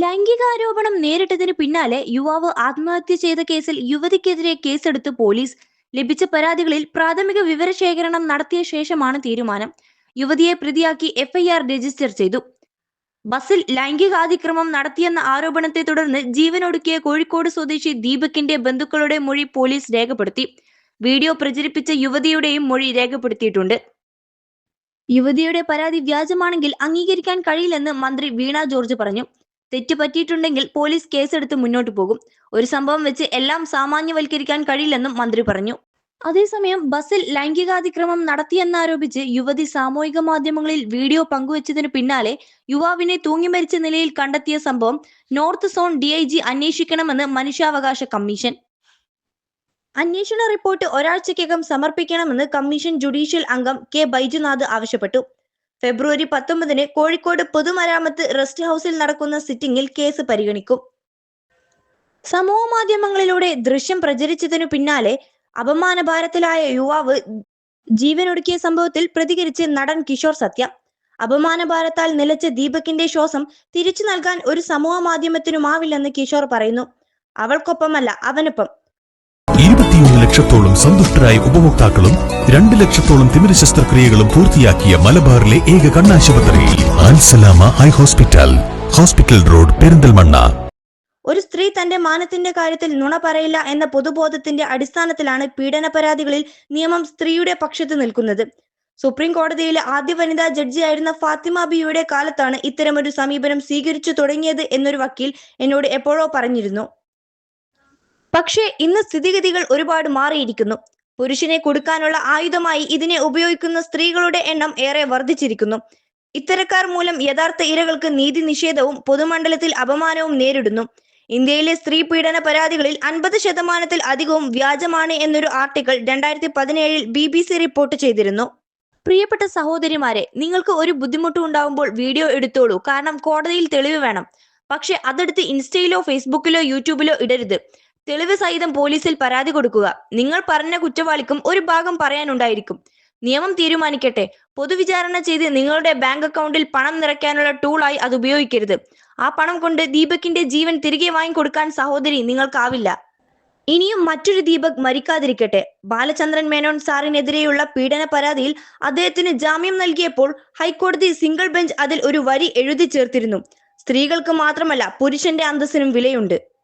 ലൈംഗികാരോപണം നേരിട്ടതിന് പിന്നാലെ യുവാവ് ആത്മഹത്യ ചെയ്ത കേസിൽ യുവതിക്കെതിരെ കേസെടുത്ത് പോലീസ്. ലഭിച്ച പരാതികളിൽ പ്രാഥമിക വിവരശേഖരണം നടത്തിയ ശേഷമാണ് തീരുമാനം. യുവതിയെ പ്രതിയാക്കി എഫ്ഐആർ രജിസ്റ്റർ ചെയ്തു. ബസിൽ ലൈംഗികാതിക്രമം നടത്തിയെന്ന ആരോപണത്തെ തുടർന്ന് ജീവനൊടുക്കിയ കോഴിക്കോട് സ്വദേശി ദീപകിന്റെ ബന്ധുക്കളുടെ മൊഴി പോലീസ് രേഖപ്പെടുത്തി. വീഡിയോ പ്രചരിപ്പിച്ച യുവതിയുടെയും മൊഴി രേഖപ്പെടുത്തിയിട്ടുണ്ട്. യുവതിയുടെ പരാതി വ്യാജമാണെങ്കിൽ അംഗീകരിക്കാൻ കഴിയില്ലെന്ന് മന്ത്രി വീണ ജോർജ് പറഞ്ഞു. തെറ്റ് പറ്റിയിട്ടുണ്ടെങ്കിൽ പോലീസ് കേസെടുത്ത് മുന്നോട്ട് പോകും. ഒരു സംഭവം വെച്ച് എല്ലാം സാമാന്യവൽക്കരിക്കാൻ കഴിയില്ലെന്നും മന്ത്രി പറഞ്ഞു. അതേസമയം ബസ്സിൽ ലൈംഗികാതിക്രമം നടത്തിയെന്നാരോപിച്ച് യുവതി സാമൂഹിക മാധ്യമങ്ങളിൽ വീഡിയോ പങ്കുവച്ചതിന് പിന്നാലെ യുവാവിനെ തൂങ്ങിമരിച്ച നിലയിൽ കണ്ടെത്തിയ സംഭവം north zone D I G അന്വേഷിക്കണമെന്ന് മനുഷ്യാവകാശ കമ്മീഷൻ. അന്വേഷണ റിപ്പോർട്ട് ഒരാഴ്ചയ്ക്കകം സമർപ്പിക്കണമെന്ന് കമ്മീഷൻ ജുഡീഷ്യൽ അംഗം കെ ബൈജുനാഥ് ആവശ്യപ്പെട്ടു. ഫെബ്രുവരി പത്തൊമ്പതിന് കോഴിക്കോട് പൊതുമരാമത്ത് റെസ്റ്റ് ഹൌസിൽ നടക്കുന്ന സിറ്റിംഗിൽ കേസ് പരിഗണിക്കും. സമൂഹ മാധ്യമങ്ങളിലൂടെ ദൃശ്യം പ്രചരിച്ചതിനു പിന്നാലെ അപമാനഭാരത്തിലായ യുവാവ് ജീവനൊടുക്കിയ സംഭവത്തിൽ പ്രതികരിച്ച് നടൻ കിഷോർ സത്യ. അപമാനഭാരത്താൽ നിലച്ച ദീപകിന്റെ ശ്വാസം തിരിച്ചു നൽകാൻ ഒരു സമൂഹ മാധ്യമത്തിനുമാവില്ലെന്ന് കിഷോർ പറയുന്നു. അവൾക്കൊപ്പമല്ല അവനൊപ്പം. ലക്ഷത്തോളം സന്തുഷ്ടരായ ഉപഭോക്താക്കളും രണ്ട് ലക്ഷത്തോളം തിമിര ശസ്ത്രക്രിയകളും പൂർത്തിയാക്കിയ മലബാറിലെ ഏക കണ്ണാശുപത്രി Alsalama eye hospital hospital road Perinthalmanna. ഒരു സ്ത്രീ തന്റെ മാനത്തിന്റെ കാര്യത്തിൽ നുണ പറയില്ല എന്ന പൊതുബോധത്തിന്റെ അടിസ്ഥാനത്തിലാണ് പീഡന പരാതികളിൽ നിയമം സ്ത്രീയുടെ പക്ഷത്ത് നിൽക്കുന്നത്. സുപ്രീം കോടതിയിലെ ആദ്യ വനിതാ ജഡ്ജിയായിരുന്ന ഫാത്തിമ ബിയുടെ കാലത്താണ് ഇത്തരമൊരു സമീപനം സ്വീകരിച്ചു തുടങ്ങിയത് എന്നൊരു വക്കീൽ എന്നോട് എപ്പോഴോ പറഞ്ഞിരുന്നു. പക്ഷേ ഇന്ന് സ്ഥിതിഗതികൾ ഒരുപാട് മാറിയിരിക്കുന്നു. പുരുഷനെ കൊടുക്കാനുള്ള ആയുധമായി ഇതിനെ ഉപയോഗിക്കുന്ന സ്ത്രീകളുടെ എണ്ണം ഏറെ വർദ്ധിച്ചിരിക്കുന്നു. ഇത്തരക്കാർ മൂലം യഥാർത്ഥ ഇരകൾക്ക് നീതി നിഷേധവും പൊതുമണ്ഡലത്തിൽ അപമാനവും നേരിടുന്നു. ഇന്ത്യയിലെ സ്ത്രീ പീഡന പരാതികളിൽ അൻപത് ശതമാനത്തിൽ അധികവും വ്യാജമാണ് എന്നൊരു ആർട്ടിക്കിൾ രണ്ടായിരത്തി പതിനേഴിൽ ബി ബി സി റിപ്പോർട്ട് ചെയ്തിരുന്നു. പ്രിയപ്പെട്ട സഹോദരിമാരെ നിങ്ങൾക്ക് ഒരു ബുദ്ധിമുട്ട് ഉണ്ടാവുമ്പോൾ വീഡിയോ എടുത്തോളൂ. കാരണം കോടതിയിൽ തെളിവ് വേണം. പക്ഷെ അതെടുത്ത് ഇൻസ്റ്റയിലോ ഫേസ്ബുക്കിലോ യൂട്യൂബിലോ ഇടരുത്. തെളിവ് സഹിതം പോലീസിൽ പരാതി കൊടുക്കുക. നിങ്ങൾ പറഞ്ഞ കുറ്റവാളിക്കും ഒരു ഭാഗം പറയാനുണ്ടായിരിക്കും. നിയമം തീരുമാനിക്കട്ടെ. പൊതുവിചാരണ ചെയ്ത് നിങ്ങളുടെ ബാങ്ക് അക്കൗണ്ടിൽ പണം നിറയ്ക്കാനുള്ള ടൂളായി അത് ഉപയോഗിക്കരുത്. ആ പണം കൊണ്ട് ദീപകിന്റെ ജീവൻ തിരികെ വാങ്ങിക്കൊടുക്കാൻ സഹോദരി നിങ്ങൾക്കാവില്ല. ഇനിയും മറ്റൊരു ദീപക് മരിക്കാതിരിക്കട്ടെ. ബാലചന്ദ്രൻ മേനോൻ സാറിനെതിരെയുള്ള പീഡന പരാതിയിൽ അദ്ദേഹത്തിന് ജാമ്യം നൽകിയപ്പോൾ ഹൈക്കോടതി സിംഗിൾ ബെഞ്ച് അതിൽ ഒരു വരി എഴുതി ചേർത്തിരുന്നു. സ്ത്രീകൾക്ക് മാത്രമല്ല പുരുഷന്റെ അന്തസ്സിനും വിലയുണ്ട്.